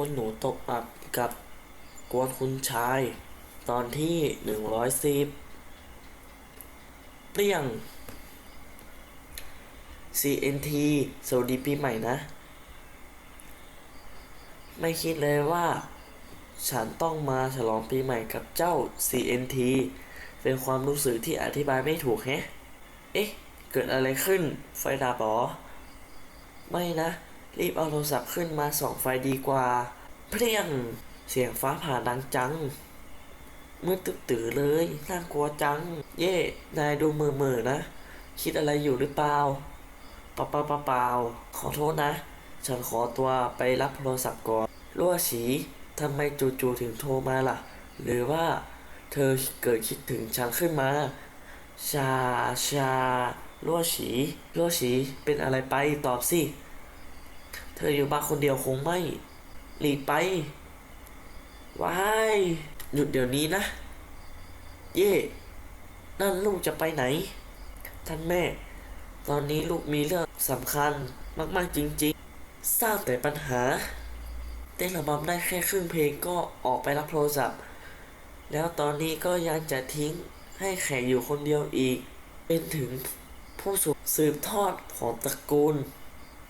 คุณหนูตกอับกับกวนคุณชาย ตอนที่หนึ่งร้อยสิบเปรี้ยง CNT สวัสดีปีใหม่นะ ไม่คิดเลยว่า ฉันต้องมาฉลองปีใหม่กับเจ้า CNT เป็นความรู้สึกที่อธิบายไม่ถูกแฮะ เอ๊ะ เกิดอะไรขึ้น ไฟดับหรอ ไม่นะ รีบเอาโทรศัพท์ขึ้นมาส่องไฟดีกว่า เพรียงเสียงฟ้าผ่าดังจังมืดตึ๊บตื่อเลยน่ากลัวจัง เย่นายดูมือมือนะ คิดอะไรอยู่หรือเปล่าเปล่าเปล่าเปล่าเปล่าขอโทษนะ ฉันขอตัวไปรับโทรศัพท์ก่อนลั่วฉีทำไมจู่ๆถึงโทรมาล่ะ หรือว่าเธอเกิดคิดถึงฉันขึ้นมา ชาชาลั่วฉีลั่วฉีเป็นอะไรไปตอบสิ เธออยู่บ้านคนเดียวคงไม่ หลีกไปวายหยุดเดี๋ยวนี้นะ เย่ นั่นลูกจะไปไหน ท่านแม่ ตอนนี้ลูกมีเรื่องสำคัญมาก ๆ จริง ๆ สร้างแต่ปัญหา เต้นระบำได้แค่ครึ่งเพลงก็ออกไปรับโทรศัพท์ แล้วตอนนี้ก็ยังจะทิ้งให้แขกอยู่คนเดียวอีก เป็นถึงผู้สืบทอดของตระกูล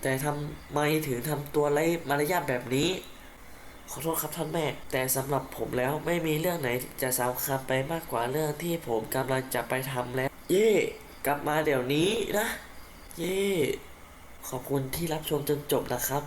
แต่ทำไมถึงทำตัวไร้มารยาทแบบนี้ ขอโทษครับท่านแม่ แต่สำหรับผมแล้วไม่มีเรื่องไหนจะสำคัญไปมากกว่าเรื่องที่ผมกำลังจะไปทำแล้ว เย่กลับมาเดี๋ยวนี้นะ เย่ขอบคุณที่รับชมจนจบนะครับ